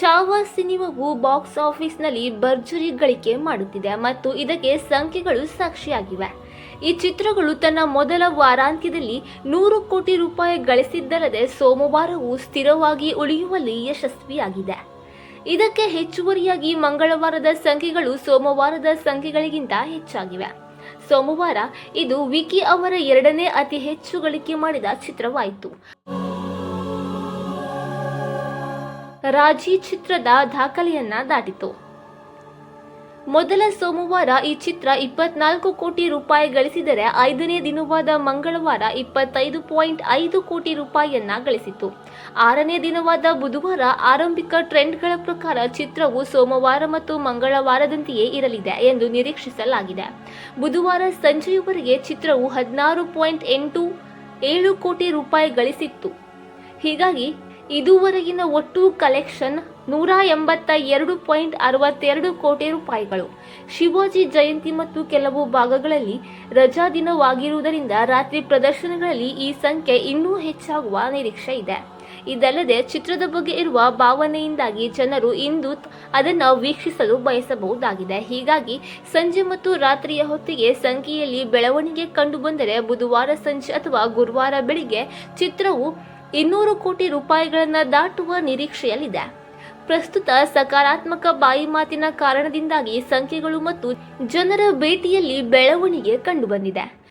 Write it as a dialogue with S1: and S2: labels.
S1: ಚಾವಾ ಸಿನಿಮಾವು box ಆಫೀಸ್ನಲ್ಲಿ ಭರ್ಜರಿ ಗಳಿಕೆ ಮಾಡುತ್ತಿದೆ ಮತ್ತು ಇದಕ್ಕೆ ಸಂಖ್ಯೆಗಳು ಸಾಕ್ಷಿಯಾಗಿವೆ. ಈ ಚಿತ್ರಗಳು ತನ್ನ ಮೊದಲ ವಾರಾಂತ್ಯದಲ್ಲಿ ನೂರು ಕೋಟಿ ರೂಪಾಯಿ ಗಳಿಸಿದ್ದಲ್ಲದೆ ಸೋಮವಾರವೂ ಸ್ಥಿರವಾಗಿ ಉಳಿಯುವಲ್ಲಿ ಯಶಸ್ವಿಯಾಗಿದೆ. ಇದಕ್ಕೆ ಹೆಚ್ಚುವರಿಯಾಗಿ ಮಂಗಳವಾರದ ಸಂಖ್ಯೆಗಳು ಸೋಮವಾರದ ಸಂಖ್ಯೆಗಳಿಗಿಂತ ಹೆಚ್ಚಾಗಿವೆ. ಸೋಮವಾರ ಇದು ವಿಕಿ ಅವರ ಎರಡನೇ ಅತಿ ಹೆಚ್ಚು ಗಳಿಕೆ ಮಾಡಿದ ಚಿತ್ರವಾಯಿತು. ರಾಜಿ ಚಿತ್ರದ ದಾಖಲೆಯನ್ನ ದಾಟಿತು. ಮೊದಲ ಸೋಮವಾರ ಈ ಚಿತ್ರ ಇಪ್ಪತ್ನಾಲ್ಕು ಕೋಟಿ ರೂಪಾಯಿ ಗಳಿಸಿದರೆ ಐದನೇ ದಿನವಾದ ಮಂಗಳವಾರ ಇಪ್ಪತ್ತೈದು ಪಾಯಿಂಟ್ ಐದು ಕೋಟಿ ರೂಪಾಯಿಯನ್ನ ಗಳಿಸಿತು. ಆರನೇ ದಿನವಾದ ಬುಧವಾರ ಆರಂಭಿಕ ಟ್ರೆಂಡ್ಗಳ ಪ್ರಕಾರ ಚಿತ್ರವು ಸೋಮವಾರ ಮತ್ತು ಮಂಗಳವಾರದಂತೆಯೇ ಇರಲಿದೆ ಎಂದು ನಿರೀಕ್ಷಿಸಲಾಗಿದೆ. ಬುಧವಾರ ಸಂಜೆಯವರೆಗೆ ಚಿತ್ರವು ಹದಿನಾರು ಪಾಯಿಂಟ್ ಎಂಟು ಏಳು ಕೋಟಿ ರೂಪಾಯಿ ಗಳಿಸಿತ್ತು. ಹೀಗಾಗಿ ಇದುವರೆಗಿನ ಒಟ್ಟು ಕಲೆಕ್ಷನ್ ನೂರ ಎಂಬತ್ತ ಎರಡು ಪಾಯಿಂಟ್ ಅರವತ್ತೆರಡು ಕೋಟಿ ರೂಪಾಯಿಗಳು. ಶಿವಾಜಿ ಜಯಂತಿ ಮತ್ತು ಕೆಲವು ಭಾಗಗಳಲ್ಲಿ ರಜಾ ದಿನವಾಗಿರುವುದರಿಂದ ರಾತ್ರಿ ಪ್ರದರ್ಶನಗಳಲ್ಲಿ ಈ ಸಂಖ್ಯೆ ಇನ್ನೂ ಹೆಚ್ಚಾಗುವ ನಿರೀಕ್ಷೆ ಇದೆ. ಇದಲ್ಲದೆ ಚಿತ್ರದ ಬಗ್ಗೆ ಇರುವ ಭಾವನೆಯಿಂದಾಗಿ ಜನರು ಇಂದು ಅದನ್ನು ವೀಕ್ಷಿಸಲು ಬಯಸಬಹುದಾಗಿದೆ. ಹೀಗಾಗಿ ಸಂಜೆ ಮತ್ತು ರಾತ್ರಿಯ ಹೊತ್ತಿಗೆ ಸಂಖ್ಯೆಯಲ್ಲಿ ಬೆಳವಣಿಗೆ ಕಂಡುಬಂದರೆ ಬುಧವಾರ ಸಂಜೆ ಅಥವಾ ಗುರುವಾರ ಬೆಳಿಗ್ಗೆ ಚಿತ್ರವು ಇನ್ನೂರು ಕೋಟಿ ರೂಪಾಯಿಗಳನ್ನು ದಾಟುವ ನಿರೀಕ್ಷೆಯಲ್ಲಿದೆ. ಪ್ರಸ್ತುತ ಸಕಾರಾತ್ಮಕ ಬಾಯಿ ಮಾತಿನ ಕಾರಣದಿಂದಾಗಿ ಸಂಖ್ಯೆಗಳು ಮತ್ತು ಜನರ ಭೇಟಿಯಲ್ಲಿ ಬೆಳವಣಿಗೆ ಕಂಡುಬಂದಿದೆ.